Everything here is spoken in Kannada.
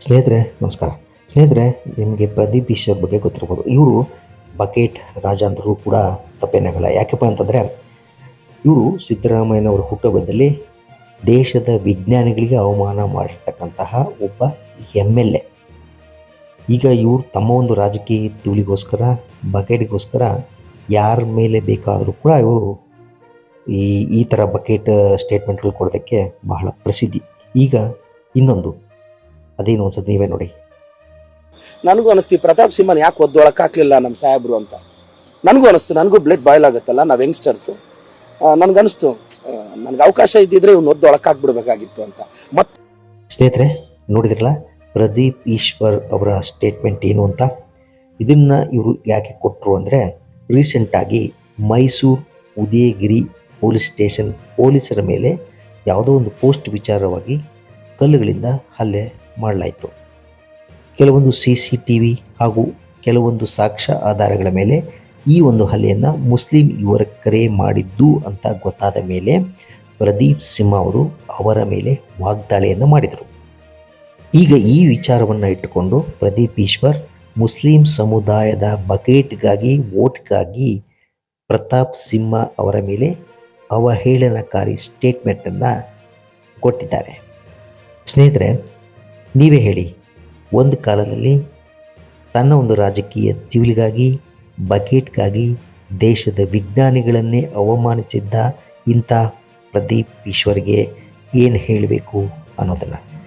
ಸ್ನೇಹಿತರೆ, ನಮಸ್ಕಾರ. ಸ್ನೇಹಿತರೆ, ನಿಮಗೆ ಪ್ರದೀಪ್ ಈಶ್ವರ್ ಬಗ್ಗೆ ಗೊತ್ತಿರ್ಬೋದು. ಇವರು ಬಕೆಟ್ ರಾಜ ಅಂದರೂ ಕೂಡ ತಪ್ಪೇನಾಗಲ್ಲ. ಯಾಕಪ್ಪ ಅಂತಂದರೆ, ಇವರು ಸಿದ್ದರಾಮಯ್ಯನವರ ಹುಟ್ಟುಹಬ್ಬದಲ್ಲಿ ದೇಶದ ವಿಜ್ಞಾನಿಗಳಿಗೆ ಅವಮಾನ ಮಾಡಿರ್ತಕ್ಕಂತಹ ಒಬ್ಬ ಎಂ ಎಲ್ ಎ. ಈಗ ಇವರು ತಮ್ಮ ಒಂದು ರಾಜಕೀಯ ತಿಳಿಗೋಸ್ಕರ ಬಕೆಟ್ಗೋಸ್ಕರ ಯಾರ ಮೇಲೆ ಬೇಕಾದರೂ ಕೂಡ ಇವರು ಈ ಈ ಥರ ಬಕೆಟ್ ಸ್ಟೇಟ್ಮೆಂಟ್ಗಳು ಕೊಡೋದಕ್ಕೆ ಬಹಳ ಪ್ರಸಿದ್ಧಿ. ಈಗ ಇನ್ನೊಂದು ಅದೇನು ಅನ್ಸುತ್ತೆ ನೀವೇ ನೋಡಿ. ನನಗೂ ಅನಿಸ್ತು ಪ್ರತಾಪ್ ಸಿಂಹನ್ ಯಾಕೆ ಒದ್ದೊಳಕ್ ಹಾಕ್ಲಿಲ್ಲ ನಮ್ಮ ಸಾಹೇಬ್ರು ಅಂತ. ನನಗೂ ಅನಿಸ್ತು ನನಗೂ ಬ್ಲಡ್ ಬಾಯ್ಲ್ ಆಗುತ್ತಲ್ಲ ನಾವು ಯಂಗ್ಸ್ಟರ್ಸು ನನಗನ್ನಿಸ್ತು ನನಗೆ ಅವಕಾಶ ಇದ್ದಿದ್ರೆ ಇವ್ನು ಒದ್ದೊಳಕ್ ಹಾಕ್ಬಿಡ್ಬೇಕಾಗಿತ್ತು ಅಂತ. ಮತ್ತೆ ಸ್ನೇಹಿತರೆ ನೋಡಿದ್ರಲ್ಲ ಪ್ರದೀಪ್ ಈಶ್ವರ್ ಅವರ ಸ್ಟೇಟ್ಮೆಂಟ್ ಏನು ಅಂತ? ಇದನ್ನ ಇವರು ಯಾಕೆ ಕೊಟ್ಟರು ಅಂದರೆ ರೀಸೆಂಟಾಗಿ ಮೈಸೂರು ಉದಯಗಿರಿ ಪೊಲೀಸ್ ಸ್ಟೇಷನ್ ಪೊಲೀಸರ ಮೇಲೆ ಯಾವುದೋ ಒಂದು ಪೋಸ್ಟ್ ವಿಚಾರವಾಗಿ ಕಲ್ಲುಗಳಿಂದ ಹಲ್ಲೆ ಮಾಡಲಾಯಿತು. ಕೆಲವೊಂದು ಸಿ ಸಿ ಟಿ ವಿ ಹಾಗೂ ಕೆಲವೊಂದು ಸಾಕ್ಷ್ಯ ಆಧಾರಗಳ ಮೇಲೆ ಈ ಒಂದು ಹಲ್ಲೆಯನ್ನು ಮುಸ್ಲಿಂ ಯುವಕರೇ ಮಾಡಿದ್ದು ಅಂತ ಗೊತ್ತಾದ ಮೇಲೆ ಪ್ರದೀಪ್ ಸಿಂಹ ಅವರು ಅವರ ಮೇಲೆ ವಾಗ್ದಾಳಿಯನ್ನು ಮಾಡಿದರು. ಈಗ ಈ ವಿಚಾರವನ್ನು ಇಟ್ಟುಕೊಂಡು ಪ್ರದೀಪ್ ಈಶ್ವರ್ ಮುಸ್ಲಿಂ ಸಮುದಾಯದ ಬಕೆಟ್ಗಾಗಿ, ವೋಟ್ಗಾಗಿ ಪ್ರತಾಪ್ ಸಿಂಹ ಅವರ ಮೇಲೆ ಅವಹೇಳನಕಾರಿ ಸ್ಟೇಟ್ಮೆಂಟನ್ನು ಕೊಟ್ಟಿದ್ದಾರೆ. ಸ್ನೇಹಿತರೆ ನೀವೇ ಹೇಳಿ, ಒಂದು ಕಾಲದಲ್ಲಿ ತನ್ನ ಒಂದು ರಾಜಕೀಯ ತಿವಿಲಿಗಾಗಿ, ಬಕೆಟ್ಗಾಗಿ, ದೇಶದ ವಿಜ್ಞಾನಿಗಳನ್ನೇ ಅವಮಾನಿಸಿದ್ದ ಇಂಥ ಪ್ರದೀಪ್ ಈಶ್ವರ್ಗೆ ಏನು ಹೇಳಬೇಕು ಅನ್ನೋದನ್ನು.